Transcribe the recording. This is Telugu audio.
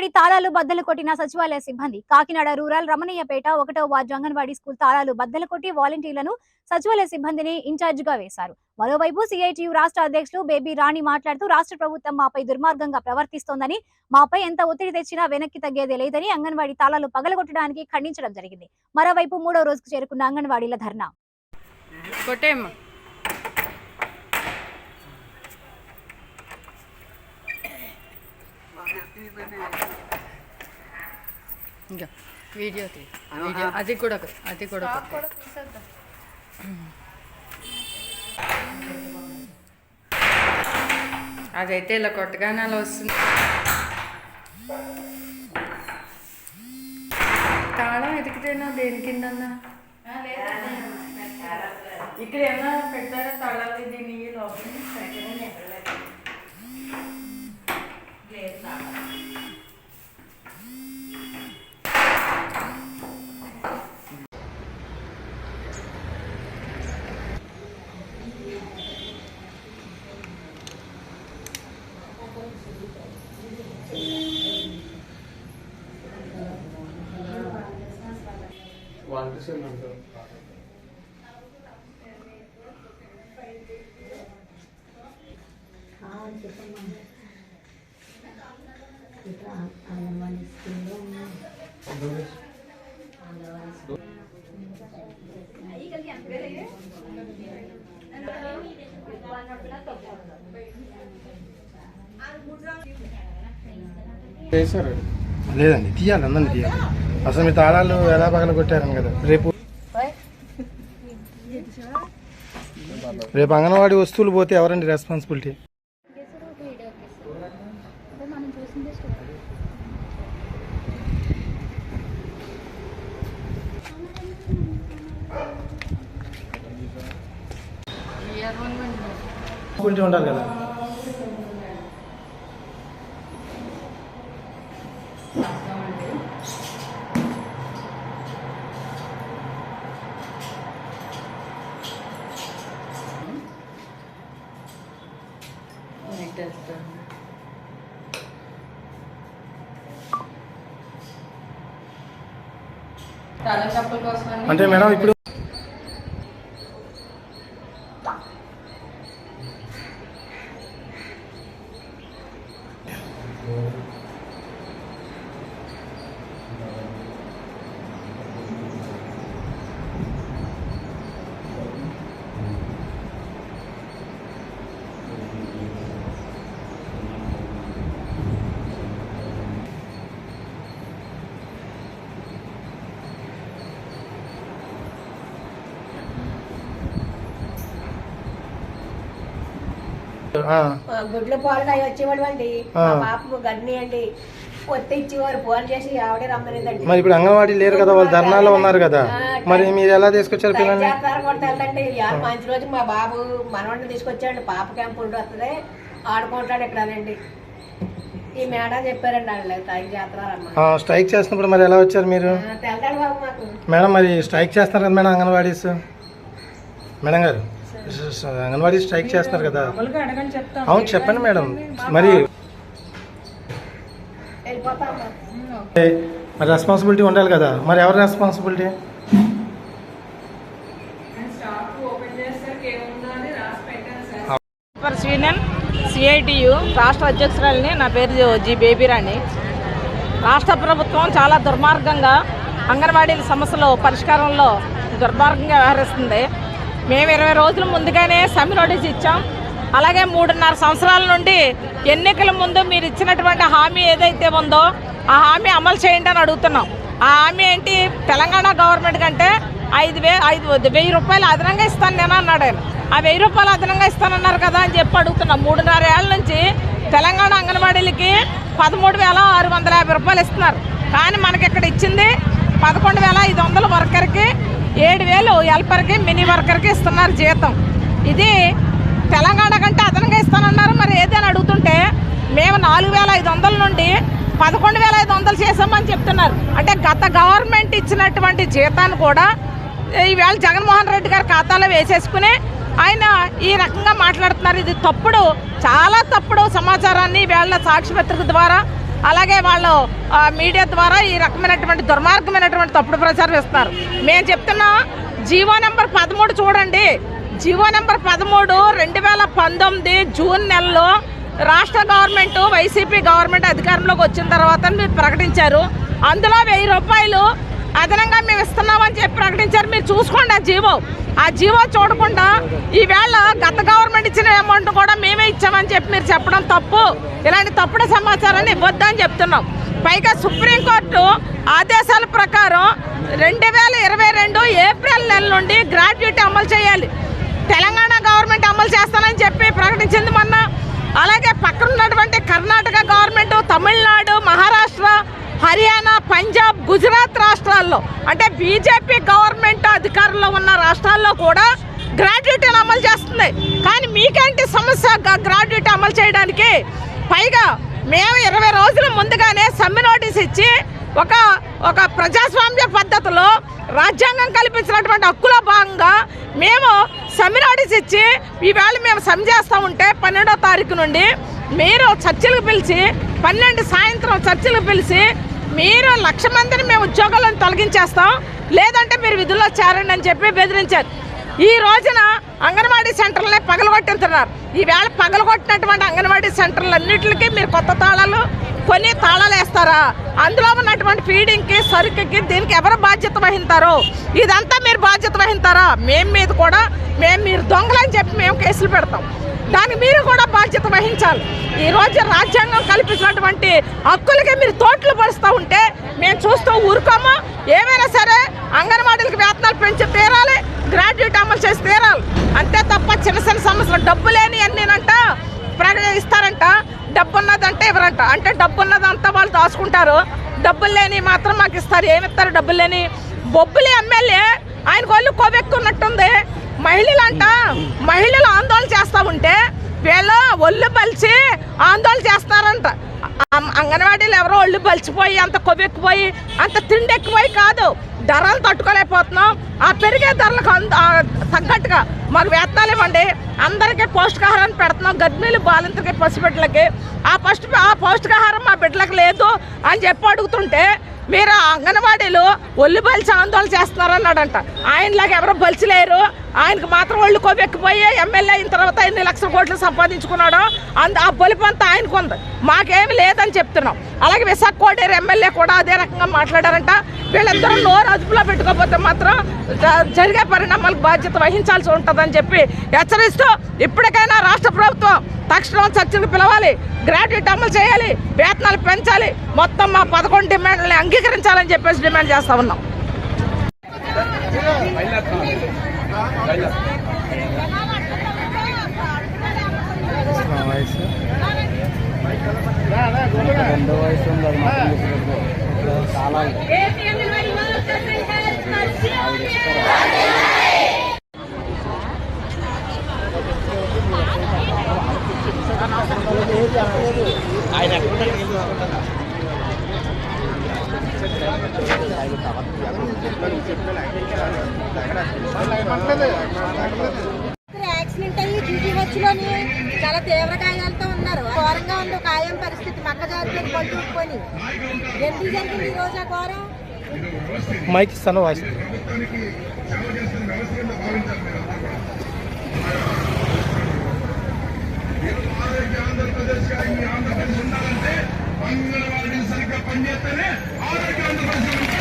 అంగన్వాడీ తాళాలు బద్దలు కొట్టిన సచివాలయ సిబ్బంది. కాకినాడ రూరల్ రమణయ్యపేట ఒకటో వార్డు అంగన్వాడీ స్కూల్ తాళాలు బద్దలు కొట్టి వాలంటీర్లను సచివాలయ సిబ్బందిని ఇన్ఛార్జ్గా వేశారు. మరోవైపు సిఐటియు రాష్ట్ర అధ్యక్షులు బేబీ రాణి మాట్లాడుతూ రాష్ట్ర ప్రభుత్వం మాపై దుర్మార్గంగా ప్రవర్తిస్తోందని మాపై ఎంత ఒత్తిడి తెచ్చినా వెనక్కి తగ్గేదే లేదని అంగన్వాడీ తాళాలు పగలగొట్టడానికి ఖండించడం జరిగింది. మరోవైపు మూడో రోజుకు చేరుకున్న అంగన్వాడీల ధర్నా. కొట్టేమ్మా ఇంకా వీడియో తీ. వీడియో. అది కూడా అది కూడా. అదైతే ఇలా కొట్టగానే అలా వస్తుంది. తాళం ఎతికితేనా దేని కిందన్నా? ఇక్కడ ఏమైనా పెట్టారా తాళాలు? దీని లోపల చేశారు. లేదండి తీయాలి అందరినీ తీయాలి. అసలు మీ తాళాలు ఎలా పగల కొట్టారని కదా? రేపు రేపు అంగన్వాడీ వస్తువులు పోతే ఎవరండి రెస్పాన్సిబిలిటీ రెస్పాన్సిబిలిటీ ఉండాలి కదా. అంటే మేడం ఇప్పుడు గుడ్ల పాలు అవి వచ్చేవాడు అండి. పాపకు గడ్ని అండి. కొత్త ఇచ్చేవారు ఫోన్ చేసి ఆవిడే రమ్మనేదండి. మరి ఇప్పుడు అంగన్వాడీ లేరు కదా వాళ్ళు ధర్నాలో ఉన్నారు కదా. మరి మీరు ఎలా తీసుకొచ్చారు పిల్లల్ని? కొడతాడంటే ఇవాళ మంచి రోజు మా బాబు మనవాడిని తీసుకొచ్చాడు పాప క్యాంప్ ఉండి వస్తుంది. ఆడుకుంటాడు ఇక్కడనండి. ఈ మేడం చెప్పారండి వాళ్ళు స్ట్రైక్ చేస్తున్నప్పుడు మరి ఎలా వచ్చారు మీరు? మేడం మరి స్ట్రైక్ చేస్తున్నారు కదా మేడం అంగన్వాడీస్? మేడం గారు అంగన్వాడీ స్ట్రైక్ చేస్తున్నారు కదా. అవును చెప్పండి మేడం. మరి మరి రెస్పాన్సిబిలిటీ ఉండాలి కదా. మరి ఎవరి రెస్పాన్సిబిలిటీ సూపర్ యూనియన్ సిఐటియు రాష్ట్ర అధ్యక్షురాలిని నా పేరు జి బేబీరాణి. రాష్ట్ర ప్రభుత్వం చాలా దుర్మార్గంగా అంగన్వాడీల సమస్యల పరిష్కారంలో దుర్మార్గంగా వ్యవహరిస్తుంది. మేము ఇరవై రోజుల ముందుగానే సమ్మె నోటీస్ ఇచ్చాం. అలాగే మూడున్నర సంవత్సరాల నుండి ఎన్నికల ముందు మీరు ఇచ్చినటువంటి హామీ ఏదైతే ఉందో ఆ హామీ అమలు చేయండి అని అడుగుతున్నాం. ఆ హామీ ఏంటి? తెలంగాణ గవర్నమెంట్ కంటే ఐదు వే ఐదు వెయ్యి రూపాయలు అదనంగా ఇస్తాను నేను అన్నాడు ఆయన. ఆ వెయ్యి రూపాయలు అదనంగా ఇస్తానన్నారు కదా అని చెప్పి అడుగుతున్నాం. మూడున్నర ఏళ్ళ నుంచి తెలంగాణ అంగన్వాడీలకి పదమూడు వేల ఆరు వందల యాభై రూపాయలు ఇస్తున్నారు. కానీ మనకి ఇక్కడ ఇచ్చింది పదకొండు వేల ఐదు వందల వర్కర్కి ఏడు వేలు హెల్పర్కి మినీ వర్కర్కి ఇస్తున్నారు జీతం. ఇది తెలంగాణ కంటే అదనంగా ఇస్తానన్నారు. మరి ఏదని అడుగుతుంటే మేము నాలుగు వేల ఐదు వందల నుండి పదకొండు వేల ఐదు వందలు చేసామని చెప్తున్నారు. అంటే గత గవర్నమెంట్ ఇచ్చినటువంటి జీతాన్ని కూడా ఈవేళ జగన్మోహన్ రెడ్డి గారి ఖాతాలో వేసేసుకుని ఆయన ఈ రకంగా మాట్లాడుతున్నారు. ఇది తప్పుడు చాలా తప్పుడు సమాచారాన్ని వీళ్ళ సాక్షి పత్రిక ద్వారా అలాగే వాళ్ళు మీడియా ద్వారా ఈ రకమైనటువంటి దుర్మార్గమైనటువంటి తప్పుడు ప్రచారం ఇస్తున్నారు మేము చెప్తున్నా జీవో నెంబర్ పదమూడు చూడండి. జీవో నెంబర్ పదమూడు రెండు వేల పంతొమ్మిది జూన్ నెలలో రాష్ట్ర గవర్నమెంట్ వైసీపీ గవర్నమెంట్ అధికారంలోకి వచ్చిన తర్వాత మీరు ప్రకటించారు. అందులో వెయ్యి రూపాయలు అదనంగా మేము ఇస్తున్నామని చెప్పి ప్రకటించారు. మీరు చూసుకోండి ఆ జీవో. ఆ జీవో చూడకుండా ఈవేళ గత గవర్నమెంట్ ఇచ్చిన అమౌంట్ కూడా మేమే ఇచ్చామని చెప్పి మీరు చెప్పడం తప్పు. ఇలాంటి తప్పుడు సమాచారాన్ని ఇవ్వద్దని చెప్తున్నాం. పైగా సుప్రీంకోర్టు ఆదేశాల ప్రకారం రెండు వేల ఇరవై రెండు ఏప్రిల్ నెల నుండి గ్రాడ్యుయేట్ అమలు చేయాలి. తెలంగాణ గవర్నమెంట్ అమలు చేస్తానని చెప్పి ప్రకటించింది మొన్న. అలాగే పక్కన ఉన్నటువంటి కర్ణాటక గవర్నమెంట్ తమిళనాడు మహారాష్ట్ర హర్యానా పంజాబ్ గుజరాత్ రాష్ట్రాల్లో అంటే బీజేపీ గవర్నమెంట్ అధికారంలో ఉన్న రాష్ట్రాల్లో కూడా గ్రాడ్యుయేటీని అమలు చేస్తుంది. కానీ మీకేంటి సమస్య? గ- గ్రాడ్యుయేట్ అమలు చేయడానికి పైగా మేము ఇరవై రోజుల ముందుగానే సమ్మె నోటీస్ ఇచ్చి ఒక ఒక ప్రజాస్వామ్య పద్ధతిలో రాజ్యాంగం కల్పించినటువంటి హక్కులో భాగంగా మేము సమ్మె నోటీస్ ఇచ్చి ఈవేళ మేము సమ్మె చేస్తూ ఉంటే పన్నెండో తారీఖు నుండి మీరు చర్చలకు పిలిచి పన్నెండు సాయంత్రం చర్చలకు పిలిచి మీరు లక్ష మందిని మేము ఉద్యోగాలను తొలగించేస్తాం. లేదంటే మీరు విధుల్లో చేరండి అని చెప్పి బెదిరించారు. ఈ రోజున అంగన్వాడీ సెంటర్లనే పగలగొట్టింటున్నారు. ఈవేళ పగలగొట్టినటువంటి అంగన్వాడీ సెంటర్లన్నింటికి మీరు కొత్త తాళాలు కొన్ని తాళాలు వేస్తారా? అందులో ఉన్నటువంటి ఫీడింగ్కి సరుకుకి దీనికి ఎవరు బాధ్యత వహింతారు? ఇదంతా మీరు బాధ్యత వహింతారా? మేము మీద కూడా మేము మీరు దొంగలని చెప్పి మేము కేసులు పెడతాం. దానికి మీరు కూడా బాధ్యత వహించాలి. ఈరోజు రాజ్యాంగం కల్పించినటువంటి హక్కులకి మీరు తోట్లు పరుస్తూ ఉంటే మేము చూస్తూ ఊరుకోము. ఏమైనా సరే అంగన్వాడీలకు వేతనాలు పెంచి తీరాలి గ్రాడ్యుయేట్ అమలు చేసి తీరాలి. అంతే తప్ప చిన్న చిన్న సమస్యలు డబ్బు లేని అన్నీనంట ప్రకటన ఇస్తారంట డబ్బు ఉన్నదంటే ఇవ్వరంట. అంటే డబ్బు ఉన్నదంతా వాళ్ళు దాచుకుంటారు. డబ్బులు లేని మాత్రం మాకు ఇస్తారు. ఏమి ఇస్తారు డబ్బులు లేని? బొబ్బులి ఎమ్మెల్యే ఆయన వాళ్ళు కొవ్వెక్కున్నట్టుంది. మహిళలు అంట మహిళలు ఆందోళన చేస్తూ ఉంటే వీళ్ళు ఒళ్ళు పలిచి ఆందోళన చేస్తారంట. అంగన్వాడీలు ఎవరో ఒళ్ళు పలిచిపోయి అంత కొవ్వెక్కిపోయి అంత తిండెక్కిపోయి కాదు. ధరలు తట్టుకోలేకపోతున్నాం. ఆ పెరిగే ధరలకు అంద- తగ్గట్టుగా మాకు వేతనాలు ఇవ్వండి. అందరికీ పౌష్టికాహారాన్ని పెడుతున్నాం. గర్భిణీలు బాలింతలకి పసిబిడ్డలకి. ఆ పౌష్టి ఆ పౌష్టికాహారం మా బిడ్డలకు లేదు అని చెప్పి అడుగుతుంటే మీరు అంగన్వాడీలు ఒళ్ళు బలిచి ఆందోళన చేస్తున్నారన్నాడంట. ఆయనలాగా ఎవరో బలిచలేరు. ఆయనకు మాత్రం ఒళ్ళు కొవ్వెక్కిపోయి ఎమ్మెల్యే అయిన తర్వాత ఎన్ని లక్షల కోట్లు సంపాదించుకున్నాడో అంత ఆ బలిపంతా ఆయనకు ఉంది. మాకేమి లేదని చెప్తున్నాం. అలాగే విశాఖ కోడేరు ఎమ్మెల్యే కూడా అదే రకంగా మాట్లాడారంట. వీళ్ళందరూ నోరు అదుపులో పెట్టుకోకపోతే మాత్రం జ- జరిగే పరిణామాలకు బాధ్యత వహించాల్సి ఉంటుందని చెప్పి హెచ్చరిస్తూ ఇప్పటికైనా రాష్ట్ర ప్రభుత్వం తక్షణం చర్చలు పిలవాలి. గ్రాడ్యుయేట్ అమలు చేయాలి. వేతనాలు పెంచాలి. మొత్తం మా పదకొండు డిమాండ్లని అంగీకరించాలని చెప్పేసి డిమాండ్ చేస్తా ఉన్నాం. వయసు రెండో వయసు ఉంది అది యాక్సిడెంట్ అయ్యి డ్యూటీ వచ్చిలోని చాలా తీవ్ర గాయాలతో ఉన్నారు. ఘోరంగా ఉంది. ఒక ఆయం పరిస్థితి. మక్క జాతి పట్టుకొని ఎందుకు జరిగింది ఈ రోజు ఆ ఘోరం? మైక్ ఇస్తాను వాయిస్. సరిగ్గా పనిచేస్తేనే ఆరోగ్య ఆంధ్రప్రదేశ్